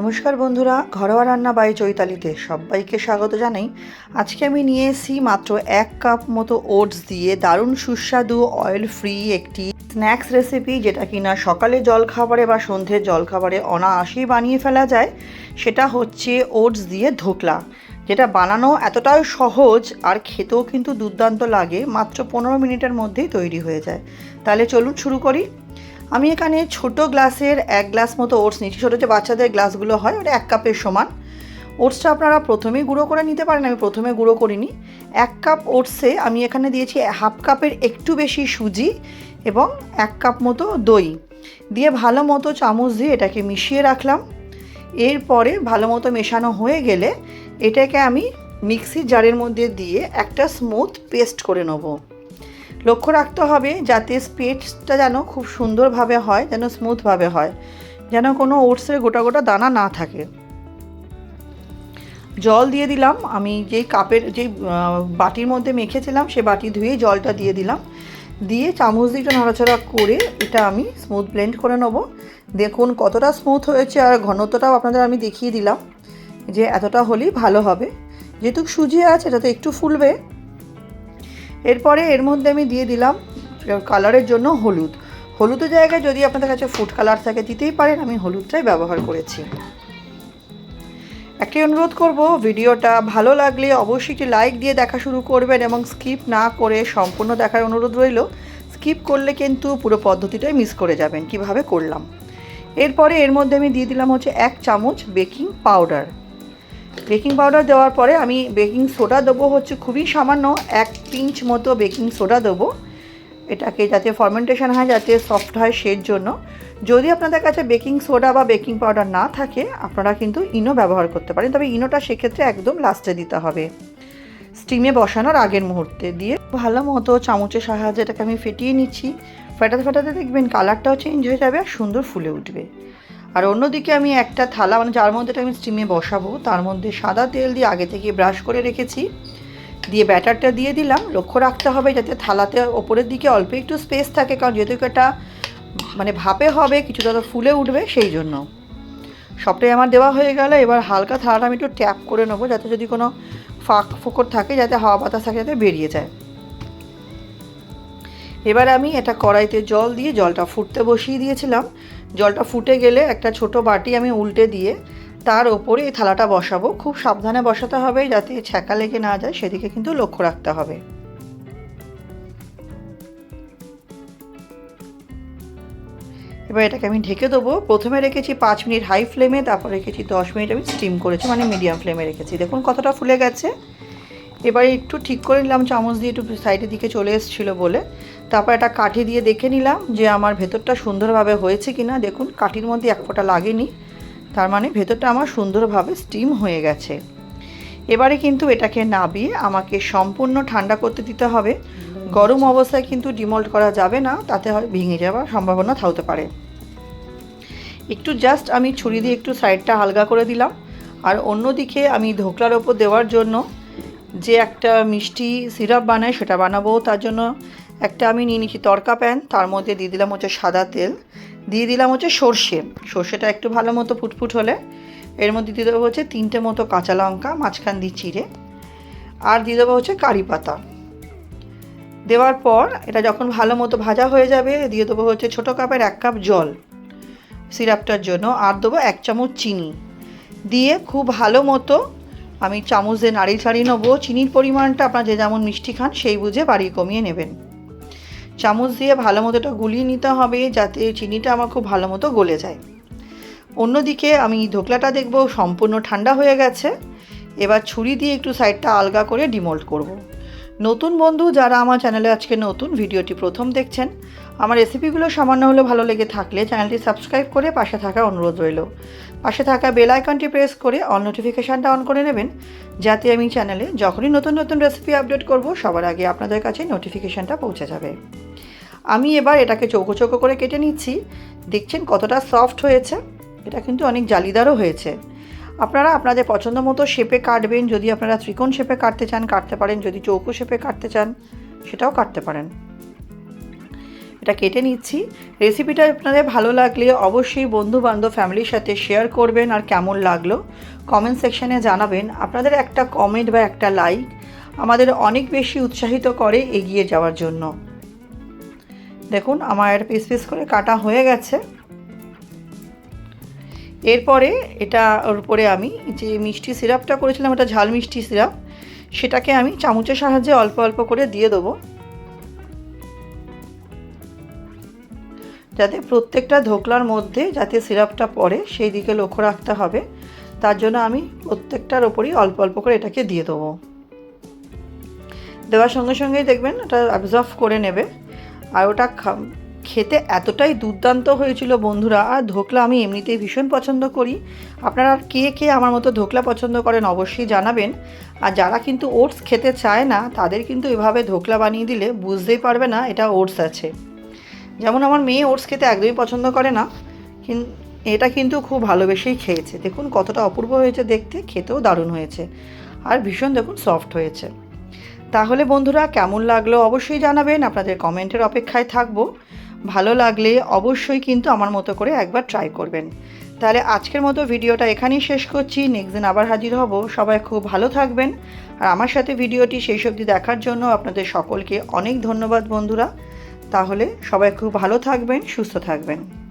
নমস্কার বন্ধুরা, ঘরোয়া রান্না বাই চৈতালিতে সবাইকে স্বাগত জানাই। আজকে আমি নিয়ে এসেছি মাত্র এক কাপ মতো ওটস দিয়ে দারুণ সুস্বাদু অয়েল ফ্রি একটি স্ন্যাক্স রেসিপি যেটা কিনা সকালে জলখাবারে বা সন্ধ্যের জলখাবারে অনায়াসেই বানিয়ে ফেলা যায়। সেটা হচ্ছে ওটস দিয়ে ধোকলা, যেটা বানানো এতটাই সহজ আর খেতেও কিন্তু দুর্দান্ত লাগে, মাত্র পনেরো মিনিটের মধ্যেই তৈরি হয়ে যায়। তাহলে চলুন শুরু করি। আমি এখানে ছোট গ্লাসের এক গ্লাস মতো ওটস নিচ্ছি ছোটো যে বাচ্চাদের গ্লাসগুলো হয়, ওটা এক কাপের সমান। ওটসটা আপনারা প্রথমেই গুঁড়ো করে নিতে পারেন, আমি প্রথমে গুঁড়ো করিনি। এক কাপ ওটসে আমি এখানে দিয়েছি হাফ কাপের একটু বেশি সুজি এবং এক কাপ মতো দই। দিয়ে ভালো মতো চামচ দিয়ে এটাকে মিশিয়ে রাখলাম। এরপরে ভালো মতো মেশানো হয়ে গেলে এটাকে আমি মিক্সির জারের মধ্যে দিয়ে একটা স্মুথ পেস্ট করে নেব। লক্ষ্য রাখতে হবে যাতে পেস্টটা যেন খুব সুন্দরভাবে হয়, যেন স্মুথভাবে হয়, যেন কোনো ওটসের গোটা গোটা দানা না থাকে। জল দিয়ে দিলাম, আমি যেই কাপের যেই বাটির মধ্যে মেখেছিলাম সে বাটি ধুয়ে জলটা দিয়ে দিলাম। দিয়ে চামচ দিয়ে নাড়াচাড়া করে এটা আমি স্মুথ ব্লেন্ড করে নেব। দেখুন কতটা স্মুথ হয়েছে আর ঘনত্বটাও আপনাদের আমি দেখিয়ে দিলাম যে এতটা হলেই ভালো হবে। যেহেতু সুজি আছে, এটা তো একটু ফুলবে। এরপরে এর মধ্যে আমি দিয়ে দিলাম কালারের জন্য হলুদ। হলুদের জায়গায় যদি আপনাদের কাছে ফুড কালার থাকে, দিতেই পারেন, আমি হলুদটাই ব্যবহার করেছি। একটি অনুরোধ করব, ভিডিওটা ভালো লাগলে অবশ্যই একটি লাইক দিয়ে দেখা শুরু করবেন এবং স্কিপ না করে সম্পূর্ণ দেখার অনুরোধ রইল। স্কিপ করলে কিন্তু পুরো পদ্ধতিটাই মিস করে যাবেন, কীভাবে করলাম। এরপরে এর মধ্যে আমি দিয়ে দিলাম হচ্ছে এক চামচ বেকিং পাউডার বেকিং পাউডার দেওয়ার পরে আমি বেকিং সোডা দেবো হচ্ছে খুবই সামান্য এক পিঞ্চ মতো বেকিং সোডা দেবো। এটাকে যাতে ফার্মেন্টেশন হয়, যাতে সফট হয় সের জন্য। যদি আপনাদের কাছে বেকিং সোডা বা বেকিং পাউডার না থাকে, আপনারা কিন্তু ইনো ব্যবহার করতে পারেন। তবে ইনোটা সেক্ষেত্রে একদম লাস্টে দিতে হবে। স্টিমে বসানোর আগের মুহূর্তে দিয়ে ভালো মতো চামচের সাহায্যে এটাকে আমি ফেটিয়ে নিচ্ছি। ফেটাতে ফেটাতে দেখবেন কালারটাও চেঞ্জ হয়ে যাবে আর সুন্দর ফুলে উঠবে। আর অন্যদিকে আমি একটা থালা মানে যার মধ্যে আমি স্টিমে বসাবো, তার মধ্যে সাদা তেল দিয়ে আগে থেকে ব্রাশ করে রেখেছি। দিয়ে ব্যাটারটা দিয়ে দিলাম। লক্ষ্য রাখতে হবে যাতে থালাতে ওপরের দিকে অল্প একটু স্পেস থাকে, কারণ যেহেতু এটা মানে ভাপে হবে, কিছুটা তো ফুলে উঠবে, সেই জন্য। সবটাই আমার দেওয়া হয়ে গেল। এবার হালকা থালাটা আমি একটু ট্যাপ করে নেব, যাতে যদি কোনো ফাঁক ফোকর থাকে, যাতে হাওয়া বাতাস থাকে যাতে বেরিয়ে যায়। এবার আমি এটা কড়াইতে জল দিয়ে জলটা ফুটতে বসিয়ে দিয়েছিলাম। জলটা ফুটে গেলে একটা ছোট বাটি আমি উল্টে দিয়ে তার ওপরে এই থালাটা বসাবো। খুব সাবধানে বসাতে হবে যাতে ছ্যাঁকা লেগে না যায়, সেদিকে কিন্তু লক্ষ্য রাখতে হবে। এবার এটাকে আমি ঢেকে দেবো। প্রথমে রেখেছি পাঁচ মিনিট হাই ফ্লেমে, তারপর রেখেছি দশ মিনিট আমি স্টিম করেছি মানে মিডিয়াম ফ্লেমে রেখেছি। দেখুন কতটা ফুলে গেছে। এবারে একটু ঠিক করে নিলাম, চামচ দিয়ে একটু সাইডের দিকে চলে এসেছিল বলে। তারপর একটা কাঠি দিয়ে দেখে নিলাম যে আমার ভেতরটা সুন্দরভাবে হয়েছে কি না দেখুন, কাঠির মধ্যে এক ফোঁটা লাগেনি। তার মানে ভেতরটা আমার সুন্দরভাবে স্টিম হয়ে গেছে। এবারে কিন্তু এটাকে নাবিয়ে আমাকে সম্পূর্ণ ঠান্ডা করতে দিতে হবে। গরম অবস্থায় কিন্তু ডিমল্ট করা যাবে না, তাতে হয় ভেঙে যাওয়ার সম্ভাবনা থাকতে পারে। একটু জাস্ট আমি ছুরি দিয়ে একটু সাইডটা হালকা করে দিলাম। আর অন্যদিকে আমি ধোকলার ওপর দেওয়ার জন্য যে একটা মিষ্টি সিরাপ বানায় সেটা বানাবো তার জন্য। একটা আমি নিয়ে নিচ্ছি তরকা প্যান, তার মধ্যে দিয়ে দিলাম হচ্ছে সাদা তেল, দিয়ে দিলাম হচ্ছে সর্ষে। সর্ষেটা একটু ভালো মতো ফুটফুট হলে এর মধ্যে দিয়ে দেবো হচ্ছে তিনটে মতো কাঁচা লঙ্কা, মাঝখান দিয়ে চিড়ে, আর দিয়ে দেবো হচ্ছে কারি পাতা। দেওয়ার পর এটা যখন ভালো মতো ভাজা হয়ে যাবে, দিয়ে দেবো হচ্ছে ছোটো কাপের এক কাপ জল সিরাপটার জন্য, আর দেবো এক চামচ চিনি। দিয়ে খুব ভালো মতো আমি চামচ দিয়ে নাড়িয়ে ছাড়িয়ে নেব। চিনির পরিমাণটা আপনার যে যেমন মিষ্টি খান, সেই বুঝে বাড়িয়ে কমিয়ে নেবেন। চামচ দিয়ে ভালো মতো এটা গুলিয়ে নিতে হবে যাতে চিনিটা আমার খুব ভালো মতো গলে যায় অন্যদিকে আমি ধোকলাটা দেখব সম্পূর্ণ ঠান্ডা হয়ে গেছে এবার ছুরি দিয়ে একটু সাইডটা আলগা করে ডিমোল্ট করব। নতুন বন্ধু যারা আমার চ্যানেলে আজকে নতুন, ভিডিওটি প্রথম দেখছেন, আমার রেসিপিগুলো সামান্য হলেও ভালো লেগে থাকলে চ্যানেলটি সাবস্ক্রাইব করে পাশে থাকা অনুরোধ রইল। পাশে থাকা বেল আইকনটি প্রেস করে অল নোটিফিকেশানটা অন করে নেবেন, যাতে আমি চ্যানেলে যখনই নতুন নতুন রেসিপি আপডেট করব, সবার আগে আপনাদের কাছে নোটিফিকেশানটা পৌঁছে যাবে। আমি এবার এটাকে চৌকো চৌকো করে কেটে নিচ্ছি। দেখছেন কতটা সফট হয়েছে, এটা কিন্তু অনেক জালিদারও হয়েছে। আপনারা আপনাদের পছন্দ মতো শেপে কাটবেন, যদি আপনারা ত্রিকোণ শেপে কাটতে চান, কাটতে পারেন। যদি চৌকো শেপে কাটতে চান, সেটাও কাটতে পারেন। এটা কেটে নিচ্ছি। রেসিপিটা আপনাদের ভালো লাগলে অবশ্যই বন্ধু বান্ধব ফ্যামিলির সাথে শেয়ার করবেন আর কেমন লাগল কমেন্ট সেকশানে জানাবেন। আপনাদের একটা কমেন্ট বা একটা লাইক আমাদের অনেক বেশি উৎসাহিত করে এগিয়ে যাওয়ার জন্য। দেখুন, আমার পিস পিস করে কাটা হয়ে গেছে। এরপরে এটা ওর উপরে আমি যে মিষ্টি সিরাপটা করেছিলাম এটা ঝাল মিষ্টি সিরাপ, সেটাকে আমি চামচের সাহায্যে অল্প অল্প করে দিয়ে দেবো। যাতে প্রত্যেকটা ধোকলার মধ্যে যাতে সিরাপটা পড়ে, সেই দিকে লক্ষ্য রাখতে হবে। তার জন্য আমি প্রত্যেকটার ওপরই অল্প অল্প করে এটাকে দিয়ে দেবো। দেওয়ার সঙ্গে সঙ্গেই দেখবেন ওটা অ্যাবজর্ভ করে নেবে। আর ওটা খেতে এতটাই দুর্দান্ত হয়েছিল বন্ধুরা, আর ধোকলা আমি এমনিতেই ভীষণ পছন্দ করি। আপনারা কে কে আমার মতো ধোকলা পছন্দ করেন অবশ্যই জানাবেন। আর যারা কিন্তু ওটস খেতে চায় না, তাদের কিন্তু এভাবে ধোকলা বানিয়ে দিলে বুঝতেই পারবে না এটা ওটস আছে। যেমন আমার মেয়ে ওটস খেতে একদমই পছন্দ করে না এটা কিন্তু খুব ভালোবেসেই খেয়েছে। দেখুন কতটা অপূর্ব হয়েছে দেখতে, খেতেও দারুণ হয়েছে। আর ভীষণ দেখুন সফট হয়েছে। তাহলে বন্ধুরা কেমন লাগল অবশ্যই জানাবেন, আপনাদের কমেন্টের অপেক্ষায় থাকব। ভালো লাগলে অবশ্যই কিন্তু আমার মতো করে একবার ট্রাই করবেন। তাহলে আজকের মতো ভিডিওটা এখানেই শেষ করছি। নেক্সট দিন আবার হাজির হব। সবাই খুব ভালো থাকবেন। আর আমার সাথে ভিডিওটি সেই সব দেখার জন্য আপনাদের সকলকে অনেক ধন্যবাদ বন্ধুরা। তাহলে সবাই খুব ভালো থাকবেন, সুস্থ থাকবেন।